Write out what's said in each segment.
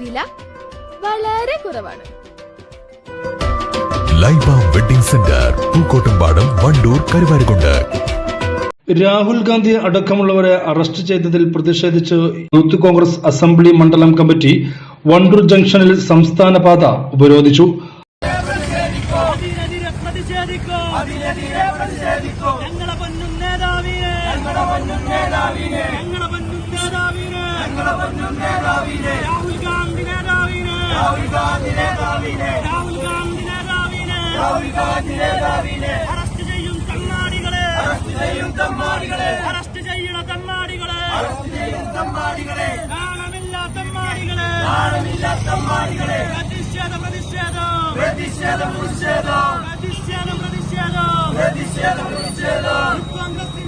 വില വളരെ കുറവാണ്. Laiba wedding centre Pookkottumpadam Wandoor Karuvarakundu. Rahul Gandhi അടക്കമുള്ളവരെ അറസ്റ്റ് ചെയ്തതിൽ പ്രതിഷേധിച്ച് യൂത്ത് കോൺഗ്രസ് അസംബ്ലി മണ്ഡലം കമ്മിറ്റി വണ്ടൂർ ജംഗ്ഷനിൽ സംസ്ഥാന പാത ഉപരോധിച്ചു. ഞങ്ങളെ ഞങ്ങളെ പൊന്നും നേതാവിനെ. രാഹുൽ ഗാന്ധി നേതാവിനെ. രാഹുൽ ഗാന്ധി നേതാവിനെ. രാഹുൽ ഗാന്ധി നേതാവിനെ. രാഹുൽ ഗാന്ധി നേതാവിനെ. അറസ്റ്റ് ചെയ്യും കണ്ണാടികളെ. അറസ്റ്റ് ചെയ്യും കണ്ണാടികളെ. അറസ്റ്റ് ചെയ്യണ കണ്ണാടികളെ. അറസ്റ്റ് ചെയ്യും കണ്ണാടികളെ. തമ്മാടികളെ നാണമില്ലാത്ത തമ്മാടികളെ പ്രതിഷേധം പ്രതിഷേധം. പ്രതിഷേധം പ്രതിഷേധം പ്രതിഷേധം പ്രതിഷേധം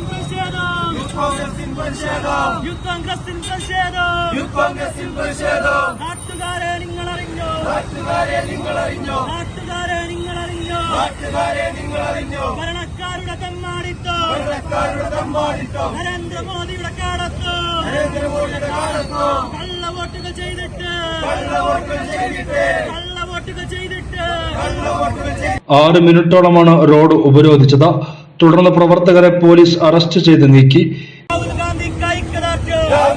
പ്രതിഷേധം യൂത്ത് കോൺഗ്രസിൻ പ്രതിഷേധം. യൂത്ത് കോൺഗ്രസിൻ പ്രതിഷേധം. യൂത്ത് കോൺഗ്രസിൻ പ്രതിഷേധം. യൂത്ത് കോൺഗ്രസിൻ പ്രതിഷേധം നാട്ടുകാരെ നിങ്ങൾ അറിഞ്ഞോ നാട്ടുകാരെ നിങ്ങൾ അറിഞ്ഞോ നാട്ടുകാരെ നിങ്ങൾ അറിഞ്ഞോ നാട്ടുകാരെ നിങ്ങൾ അറിഞ്ഞോ ഭരണക്കാരുടെ തമ്മാടിത്തോ. ഭരണക്കാരുടെ തമ്മാടിത്തോ. നരേന്ദ്രമോദിയുടെ കാലത്തോ. നരേന്ദ്രമോദിയുടെ കാലത്തോ. കള്ള വോട്ടുകൾ ചെയ്തിട്ട്. കള്ള വോട്ടുകൾ ചെയ്തിട്ട്. കള്ള വോട്ടുകൾ ചെയ്തിട്ട്. കള്ള വോട്ടുകൾ ചെയ്തിട്ട്. ആറ് മിനിറ്റോളമാണ് റോഡ് ഉപരോധിച്ചത്. തുടർന്ന് പ്രവർത്തകരെ പോലീസ് അറസ്റ്റ് ചെയ്ത് നീക്കി.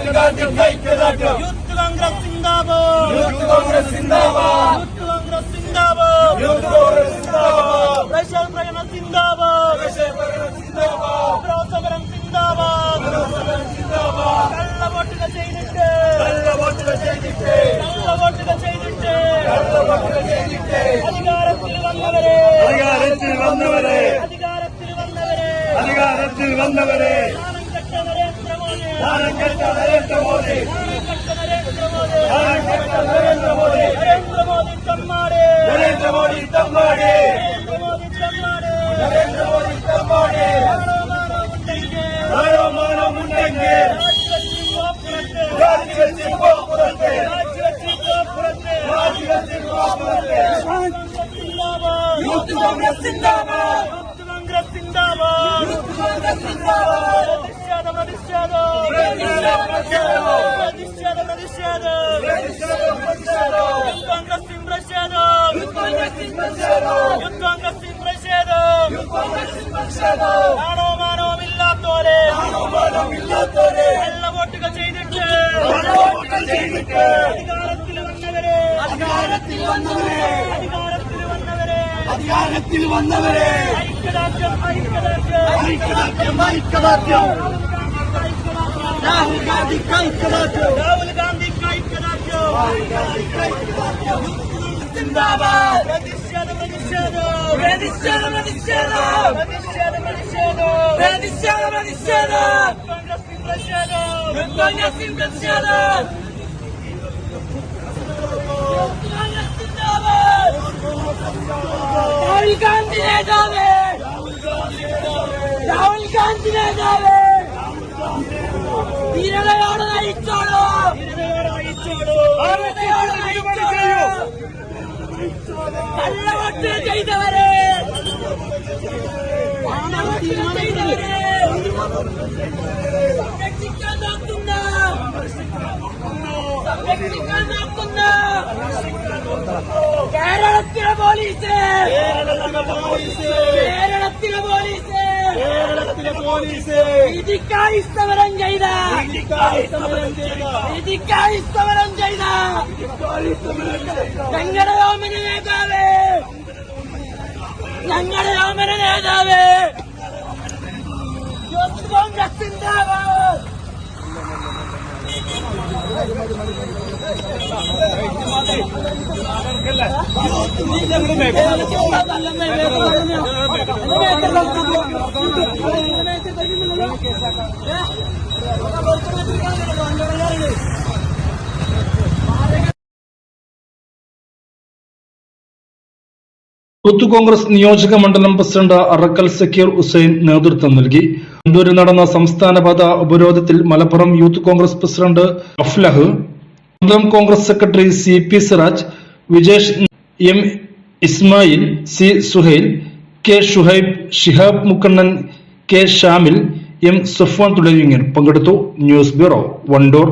യൂത്ത് കോൺഗ്രസ് സിന്ദാബാദ് യൂത്ത് കോൺഗ്രസ് സിന്ദാബാദ് യൂത്ത് കോൺഗ്രസ് സിന്ദാബാദ് യൂത്ത് കോൺഗ്രസ് സിന്ദാബാദ് പ്രഷർ പ്രകടനം സിന്ദാബാദ് പ്രഷർ പ്രകടനം സിന്ദാബാദ് പ്രോത്സാഹനം സിന്ദാബാദ് പ്രോത്സാഹനം സിന്ദാബാദ് കള്ള വോട്ടുകൾ ചെയ്തിട്ട് കള്ള വോട്ടുകൾ ചെയ്തിട്ട് കള്ള വോട്ടുകൾ ചെയ്തിട്ട് കള്ള വോട്ടുകൾ ചെയ്തിട്ട് അധികാരത്തിൽ വന്നവരെ അധികാരത്തിൽ വന്നവരെ അധികാരത്തിൽ വന്നവരെ അധികാരത്തിൽ വന്നവരെ यूथ कांग्रेस जिंदाबाद यूथ कांग्रेस जिंदाबाद यूथ कांग्रेस जिंदाबाद ആണോ മാനവമില്ലാത്തോരെ നല്ല വോട്ടുകൾ ചെയ്തിട്ട് അധികാരത്തിൽ വന്നവരെ അധികാരത്തിൽ വന്നവരെ അധികാരത്തിൽ വന്നവരെ അധികാരത്തിൽ വന്നവരെ ഐക്യദാർഢ്യം ഐക്യദാർഢ്യം. ഐക്യദാർഢ്യം ഐക്യദാർഢ്യം. രാഹുൽ ഗാന്ധി ഐക്യദാർഢ്യം രാഹുൽ ഗാന്ധി ഐക്യദാർഢ്യം സിന്ദാബാദ് പ്രതിഷേധം പ്രതിഷേധം പ്രതിഷേധം പ്രതിഷേധം പ്രതിഷേധം പ്രതിഷേധം പ്രതിഷേധം പ്രതിഷേധം കോൺഗ്രസിൻ പ്രതിഷേധം കോൺഗ്രസിൻ പ്രതിഷേധം രാഹുൽ ഗാന്ധി നേതാവേ രാഹുൽ ഗാന്ധി നേതാവേ കള്ളവോട്ട് ചെയ്തവരെ ചെയ്തവരെ സംരക്ഷിക്കാൻ നോക്കുന്ന സംരക്ഷിക്കാൻ നോക്കുന്ന കേരളത്തിലെ പോലീസ് കേരളത്തിലെ പോലീസ് കേരളത്തിലെ പോലീസ് വിധിക്കായി സമരം ചെയ്ത. വിധിക്കായി സമരം ചെയ്ത. ഞങ്ങളുടെ ഓമന നേതാവ്. ഞങ്ങളുടെ ഓമന നേതാവ്. കോൺഗ്രസിന്റെ കോൺഗ്രസ് സിന്ദാബാദ്. യൂത്ത് കോൺഗ്രസ് നിയോജക മണ്ഡലം പ്രസിഡന്റ് അറക്കൽ സക്കീർ ഹുസൈൻ നേതൃത്വം നൽകി. കണ്ടൂരിൽ നടന്ന സംസ്ഥാനപാത ഉപരോധത്തിൽ മലപ്പുറം യൂത്ത് കോൺഗ്രസ് പ്രസിഡന്റ് അഫ്ലഹ് മണ്ഡലം Congress secretary C P Siraj Vijesh M Ismail C Suhail K Shuhaib Shihab Mukkannan K Shamil M Sufan തുടങ്ങിയവർ പങ്കെടുത്തു. News bureau Wandoor.